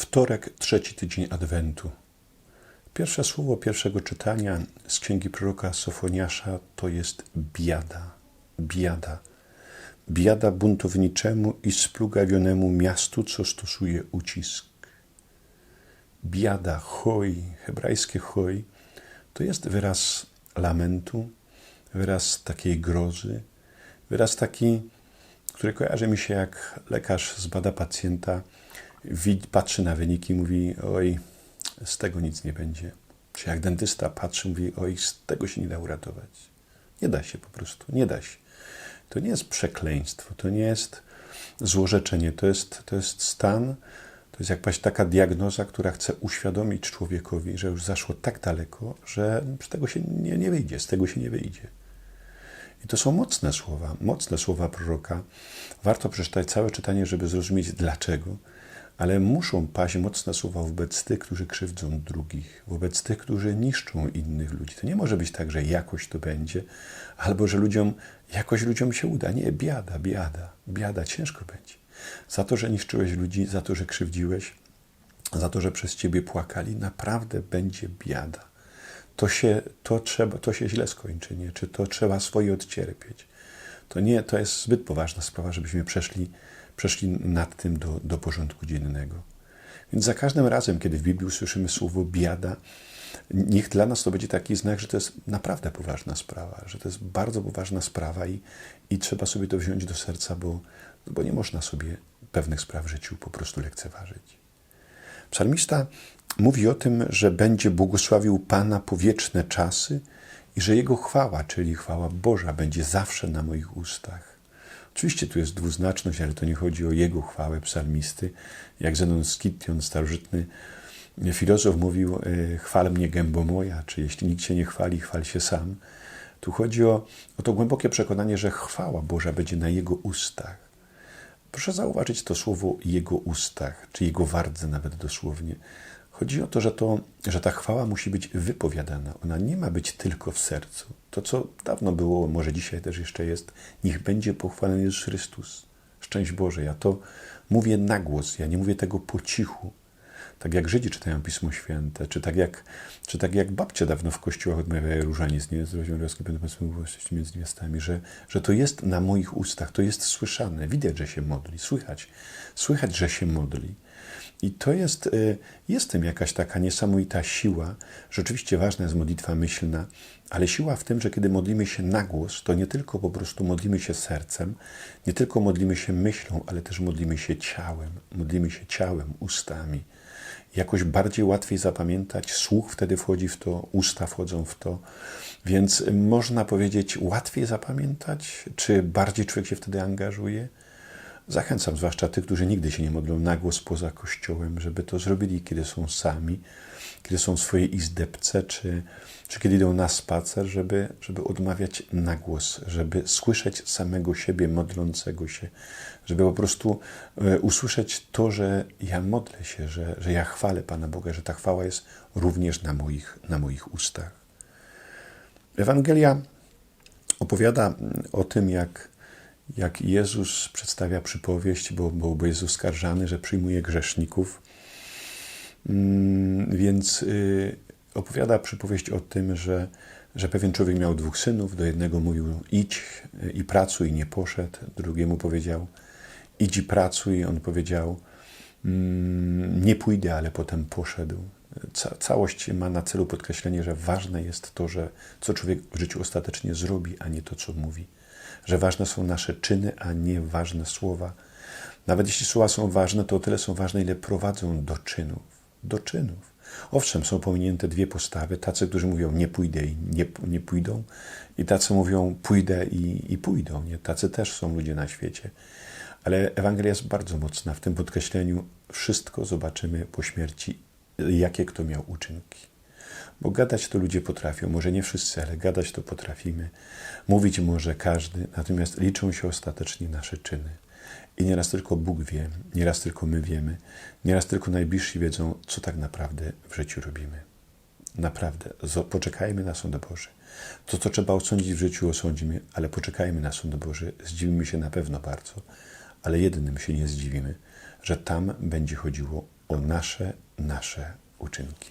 Wtorek, trzeci tydzień Adwentu. Pierwsze słowo pierwszego czytania z księgi proroka Sofoniasza to jest biada. Biada. Biada buntowniczemu i splugawionemu miastu, co stosuje ucisk. Biada, hoj, hebrajskie hoj, to jest wyraz lamentu, wyraz takiej grozy, wyraz taki, który kojarzy mi się jak lekarz zbada pacjenta, patrzy na wyniki i mówi, oj, z tego nic nie będzie. Czy jak dentysta patrzy, mówi, oj, z tego się nie da uratować. Nie da się po prostu, nie da się. To nie jest przekleństwo, to nie jest złorzeczenie, to jest, to jest stan, to jest jakaś taka diagnoza, która chce uświadomić człowiekowi, że już zaszło tak daleko, że z tego się nie, nie wyjdzie, z tego się nie wyjdzie. I to są mocne słowa, mocne słowa proroka. Warto przeczytać całe czytanie, żeby zrozumieć dlaczego ale muszą paść mocne słowa wobec tych, którzy krzywdzą drugich, wobec tych, którzy niszczą innych ludzi. To nie może być tak, że jakoś to będzie, albo że ludziom, jakoś ludziom się uda. Nie, biada, biada, biada, ciężko będzie. Za to, że niszczyłeś ludzi, za to, że krzywdziłeś, za to, że przez ciebie płakali, naprawdę będzie biada. To się, to trzeba, to się źle skończy, nie? Czy to trzeba swoje odcierpieć. To nie, to jest zbyt poważna sprawa, żebyśmy przeszli przeszli nad tym do, do porządku dziennego. Więc za każdym razem, kiedy w Biblii usłyszymy słowo biada, niech dla nas to będzie taki znak, że to jest naprawdę poważna sprawa, że to jest bardzo poważna sprawa i, i trzeba sobie to wziąć do serca, bo, bo nie można sobie pewnych spraw w życiu po prostu lekceważyć. Psalmista mówi o tym, że będzie błogosławił Pana po wieczne czasy i że Jego chwała, czyli chwała Boża, będzie zawsze na moich ustach. Oczywiście tu jest dwuznaczność, ale to nie chodzi o jego chwałę psalmisty. Jak Zenon Skittion, starożytny filozof mówił, e, chwal mnie gębo moja, czy jeśli nikt się nie chwali, chwal się sam. Tu chodzi o, o to głębokie przekonanie, że chwała Boża będzie na jego ustach. Proszę zauważyć to słowo jego ustach, czy jego wardze nawet dosłownie. Chodzi o to, że, to, że ta chwała musi być wypowiadana. Ona nie ma być tylko w sercu. To, co dawno było, może dzisiaj też jeszcze jest, niech będzie pochwalony Jezus Chrystus. Szczęść Boże. Ja to mówię na głos, ja nie mówię tego po cichu. Tak jak Żydzi czytają Pismo Święte, czy tak jak, czy tak jak babcie dawno w kościołach odmawiają różaniec, nie? Roskie będą Państwo właściwie między niewiastami, że, że to jest na moich ustach, to jest słyszane. Widać, że się modli, słychać, słychać, że się modli. I to jest, y, jest tym jakaś taka niesamowita siła. Rzeczywiście ważna jest modlitwa myślna, ale siła w tym, że kiedy modlimy się na głos, to nie tylko po prostu modlimy się sercem, nie tylko modlimy się myślą, ale też modlimy się ciałem, modlimy się ciałem, ustami. Jakoś bardziej łatwiej zapamiętać, słuch wtedy wchodzi w to, usta wchodzą w to, więc można powiedzieć łatwiej zapamiętać, czy bardziej człowiek się wtedy angażuje. Zachęcam zwłaszcza tych, którzy nigdy się nie modlą na głos poza kościołem, żeby to zrobili, kiedy są sami, kiedy są w swojej izdebce, czy, czy kiedy idą na spacer, żeby, żeby odmawiać na głos, żeby słyszeć samego siebie modlącego się, żeby po prostu e, usłyszeć to, że ja modlę się, że, że ja chwalę Pana Boga, że ta chwała jest również na moich, na moich ustach. Ewangelia opowiada o tym, jak jak Jezus przedstawia przypowieść, bo, bo, jest oskarżany, że przyjmuje grzeszników. Mm, więc y, opowiada przypowieść o tym, że, że pewien człowiek miał dwóch synów. Do jednego mówił idź y, i pracuj, nie poszedł. Drugiemu powiedział idź i pracuj. On powiedział mm, nie pójdę, ale potem poszedł. Ca całość ma na celu podkreślenie, że ważne jest to, że co człowiek w życiu ostatecznie zrobi, a nie to, co mówi że ważne są nasze czyny, a nie ważne słowa. Nawet jeśli słowa są ważne, to o tyle są ważne, ile prowadzą do czynów. Do czynów. Owszem, są pominięte dwie postawy. Tacy, którzy mówią nie pójdę i nie, nie pójdą, i tacy mówią pójdę i, i pójdą. Nie? Tacy też są ludzie na świecie. Ale Ewangelia jest bardzo mocna w tym podkreśleniu. Wszystko zobaczymy po śmierci, jakie kto miał uczynki. Bo gadać to ludzie potrafią, może nie wszyscy, ale gadać to potrafimy. Mówić może każdy, natomiast liczą się ostatecznie nasze czyny. I nieraz tylko Bóg wie, nieraz tylko my wiemy, nieraz tylko najbliżsi wiedzą, co tak naprawdę w życiu robimy. Naprawdę, poczekajmy na sąd Boży. To, co trzeba osądzić w życiu, osądzimy, ale poczekajmy na sąd Boży. Zdziwimy się na pewno bardzo, ale jednym się nie zdziwimy, że tam będzie chodziło o nasze, nasze uczynki.